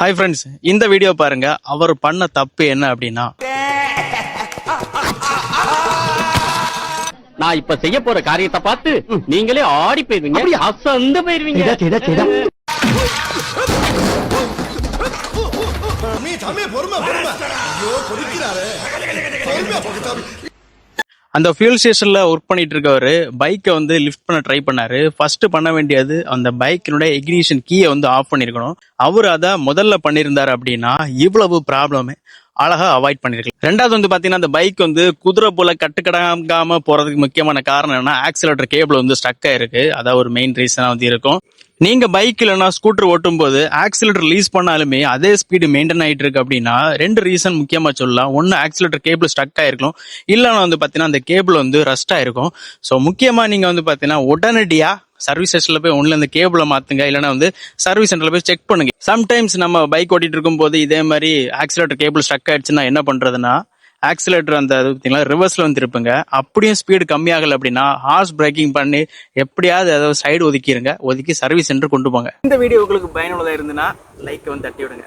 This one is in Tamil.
ஹாய் ஃப்ரெண்ட்ஸ் இந்த வீடியோ பாருங்க. அவர் பண்ண தப்பு என்ன அப்படின்னா நான் இப்ப செய்ய போற காரியத்தை பார்த்து நீங்களே ஆடி போயிருவீங்க. அசந்து போயிருவீங்க. பொறுமை பொறுமை. ஐயோ பொறுமையா. அந்த ஃபியூல் ஸ்டேஷன்ல ஒர்க் பண்ணிட்டு இருக்கவர் பைக்கை வந்து லிஃப்ட் பண்ண ட்ரை பண்ணாரு. ஃபர்ஸ்ட் பண்ண வேண்டியது அந்த பைக்கினுடைய எக்னிஷன் கீயை வந்து ஆஃப் பண்ணிருக்கணும். அவர் அதை முதல்ல பண்ணியிருந்தாரு அப்படின்னா இவ்வளவு ப்ராப்ளமே அழகா அவாய்ட் பண்ணிருக்கலாம். ரெண்டாவது வந்து பாத்தீங்கன்னா அந்த பைக் வந்து குதிரை போல கட்டுக்கடாகாம போறதுக்கு முக்கியமான காரணம் என்னன்னா ஆக்சிலேட்டர் கேபிள் வந்து ஸ்டக் ஆயிருக்கு. அதான் ஒரு மெயின் ரீசனா வந்து இருக்கும். நீங்க பைக் இல்லைன்னா ஸ்கூட்டர் ஓட்டும் போது ஆக்சிலேட்டர் ரிலீஸ் பண்ணாலுமே அதே ஸ்பீடு மெயின்டைன் ஆயிட்டு இருக்கு அப்படின்னா ரெண்டு ரீசன் முக்கியமா சொல்லலாம். ஒன்னு ஆக்சிலேட்டர் கேபிள் ஸ்டக் ஆயிருக்கும் இல்லைன்னா வந்து பாத்தீங்கன்னா அந்த கேபிள் வந்து ரஸ்ட் ஆயிருக்கும். ஸோ முக்கியமா நீங்க வந்து பாத்தீங்கன்னா உடனடியா சர்வீஸ் ஸ்டேஷன்ல போய் ஒண்ணுல இந்த கேபிளை மாத்துங்க. இல்லைன்னா வந்து சர்வீஸ் சென்டர்ல போய் செக் பண்ணுங்க. சம்டைம்ஸ் நம்ம பைக் ஓட்டிட்டு இருக்கும்போது இதே மாதிரி ஆக்சிலேட்டர் கேபிள் ஸ்டக் ஆயிடுச்சுன்னா என்ன பண்றதுன்னா ஆக்சிலேட்டர் அந்த இது பார்த்தீங்களா ரிவர்ஸ்ல வந்து திருப்புங்க. அப்படியும் ஸ்பீடு கம்மியாகல அப்படின்னா ஹார்ஸ் பிரேக்கிங் பண்ணி எப்படியாவது ஏதாவது சைடு ஒதுக்கிடுங்க ஒதுக்கி சர்வீஸ் சென்டர் கொண்டு போங்க. இந்த வீடியோ உங்களுக்கு பயனுள்ளதா இருந்துன்னா லைக் வந்து தட்டி விடுங்க